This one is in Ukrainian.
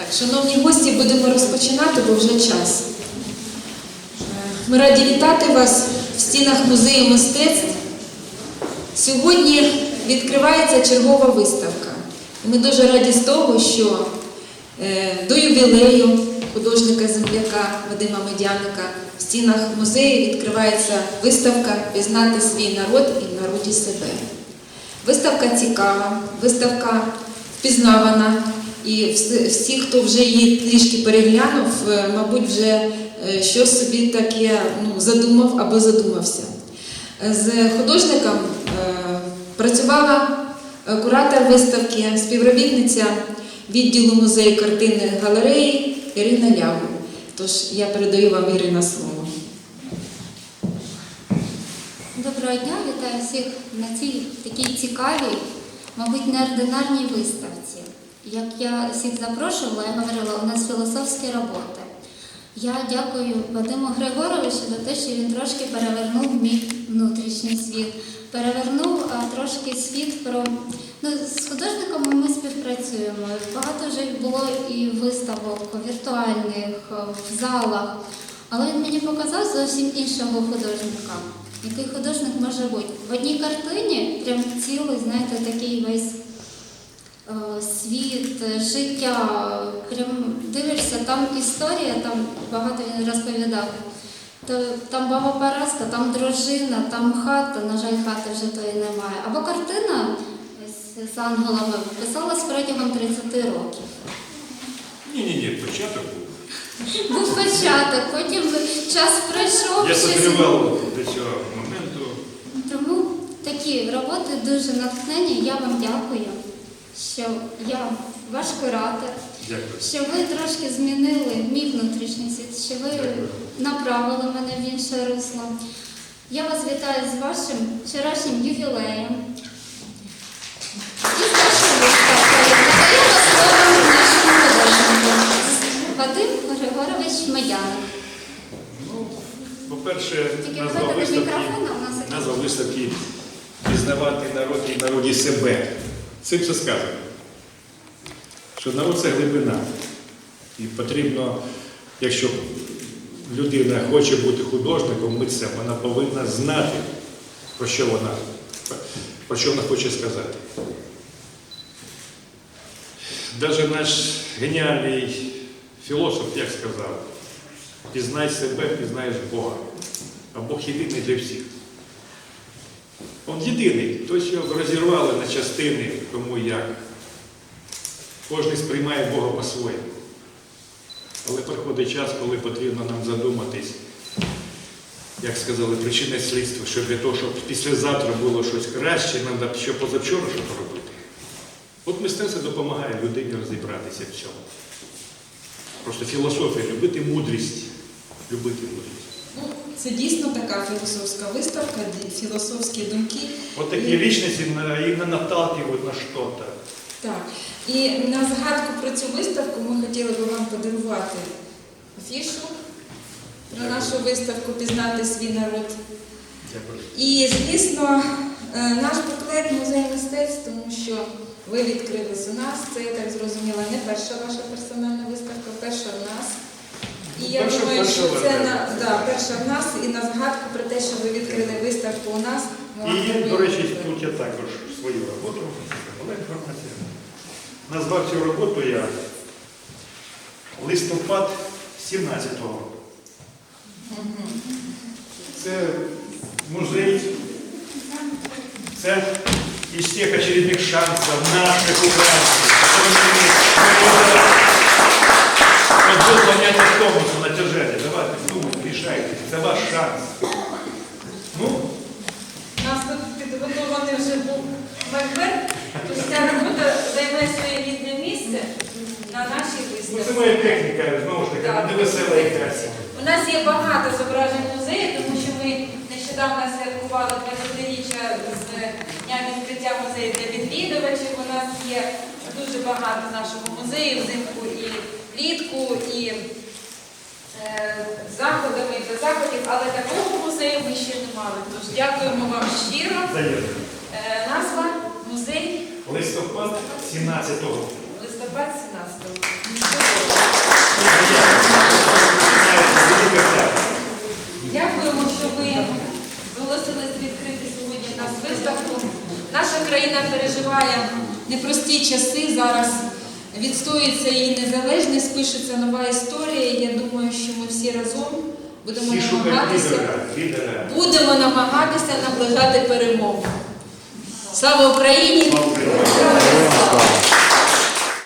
Так, шановні гості, будемо розпочинати, бо вже час. Ми раді вітати вас в стінах музею мистецтв. Сьогодні відкривається чергова виставка. Ми дуже раді з того, що е, до ювілею художника-земляка Вадима Медяника в стінах музею відкривається виставка Пізнати свій народ і в народі себе. Виставка цікава, виставка впізнавана, і всі, хто вже її трішки переглянув, е, мабуть, вже е, щось собі таке ну, задумав або задумався. З художником е, працювала куратор виставки, співробітниця відділу музею картини галереї Ірина Ляву. Тож я передаю вам Ірина слово. Доброго дня, вітаю всіх на цій такій цікавій, мабуть, неординарній виставці. Як я всіх запрошувала, я говорила, у нас філософські роботи. Я дякую Вадиму Григоровичу за те, що він трошки перевернув мій внутрішній світ, перевернув а, трошки світ про. Ну, з художниками ми співпрацюємо. Багато вже було і виставок віртуальних, в залах. Але він мені показав зовсім іншого художника. Який художник може бути? В одній картині прям цілий, знаєте, такий весь світ, е, життя. Прям дивишся, там історія, там багато він розповідав. Там баба Параска, там дружина, там хата, на жаль, хати вже тої немає. Або картина з, ангелами писалась протягом 30 років. Ні, ні, ні, початок був. Був початок, потім час пройшов. Я созрівав до цього моменту. Тому такі роботи дуже натхнені. Я вам дякую, що я ваш куратор, Дякую. що ви трошки змінили мій внутрішній світ, що ви Дякую. направили мене в інше русло. Я вас вітаю з вашим вчорашнім ювілеєм. І з вашою виставкою. Надаємо слово нашому художнику. Вадим Григорович Медяник. Ну, по-перше, Тільки назва виставки, мікрофона, у нас назва виставки пізнавати народ і народі себе. Цим все сказано. Що народ це глибина. І потрібно, якщо людина хоче бути художником, митцем, вона повинна знати, про що вона, про що вона хоче сказати. Даже наш геніальний філософ як сказав, пізнай себе, пізнаєш Бога. А Бог єдиний для всіх. Він єдиний, хтось його розірвали на частини, кому як. Кожен сприймає Бога по-своєму. Але приходить час, коли потрібно нам задуматись, як сказали, причини слідства, що для того, щоб післязавтра було щось краще, треба ще позавчора щось робити. От мистецтво допомагає людині розібратися в цьому. Просто філософія, любити мудрість. Любити мудрість. Ну, це дійсно така філософська виставка, філософські думки. Вот такие личности на- именно наталкивают на что-то. Так. І на згадку про цю виставку ми хотіли би вам подарувати афішу про нашу виставку Пізнати свій народ. Дякую. І, звісно, е, наш буклет музей мистецтв, тому що ви відкрились у нас. Це, я так зрозуміла, не перша ваша персональна виставка, перша. І я Перша- думаю, перша що це на, да, перша в нас і на згадку про те, що ви відкрили виставку у нас. ми вам І, до речі, тут я також свою роботу, була інформація. Назвав цю роботу я листопад 17-го року. Це музей, це із тих очередних шансів наших українців. Понятие тонуса натяжения. Ваш шанс. Ну, У нас тут підготовлений вже був макбет, тож ця робота займе своє гідне місце на нашій Ну, це моя техніка, знову ж таки, Так. не весела якась. У нас є багато зображень музею, тому що ми нещодавно святкували 20-річчя з дня відкриття музею для відвідувачів. У нас є дуже багато нашого музею взимку і влітку, і е, заходами і заходів, але такого музею ми ще не мали. Тож дякуємо вам щиро. Е, Назва музей Листопад 17-го. Листопад 17-го. Дякуємо, що ви голосились відкрити сьогодні нас виставку. Наша країна переживає непрості часи зараз відстоюється її незалежність, пишеться нова історія. Я думаю, що ми всі разом будемо Всі намагатися, лідера, будемо намагатися наближати перемогу. Слава Україні! Слава Україні!